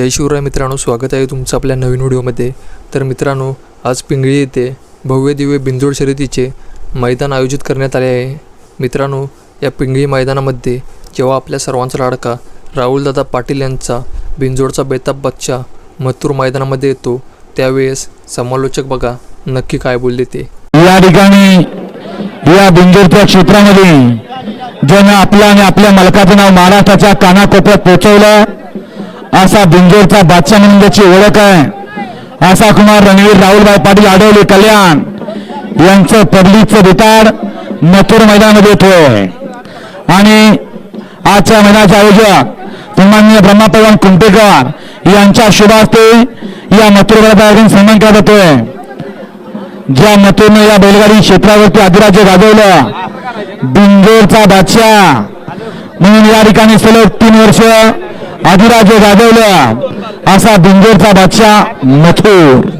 जय शिवराय मित्रांनो स्वागत आहे तुमचं आपल्या नवीन व्हिडिओमध्ये. तर मित्रांनो आज पिंगळी येथे भव्य दिव्य बिंजोड शर्यतीचे मैदान आयोजित करण्यात आले आहे. मित्रांनो या पिंगळी मैदानामध्ये जेव्हा आपल्या सर्वांचा लाडका राहुलदादा पाटील यांचा बिंजोडचा बेताब बच्चा मथुर मैदानामध्ये येतो त्यावेळेस समालोचक बघा नक्की काय बोलले ते. या ठिकाणी या बिंजोडच्या क्षेत्रामध्ये ज्यानं आपल्या आणि आपल्या मालकाचं नाव महाराष्ट्राच्या कानाकोपऱ्यात पोहोचवलं असा बिंजोरचा बादशाह म्हणून त्याची ओळख आहे. असा कुमार रणवीर राहुलभाई पाटील आढळले कल्याण. यांचं पब्लिकचं रिटायर मथुर मैदानामध्ये येतोय आणि आजच्या मैदानाचे आयोजक सन्माननीय ब्रह्मापवन कुंटेकर यांच्या शुभास्ते या मथुर सन्मान केला जातोय. ज्या मथुरनं या बैलगाडी क्षेत्रावरती अधिराज्य गाजवलं बिंजोरचा बादशाह म्हणून या ठिकाणी सलग तीन वर्ष अधिराज्य गाजवलं असा बिंजोरचा बादशाह मथुर.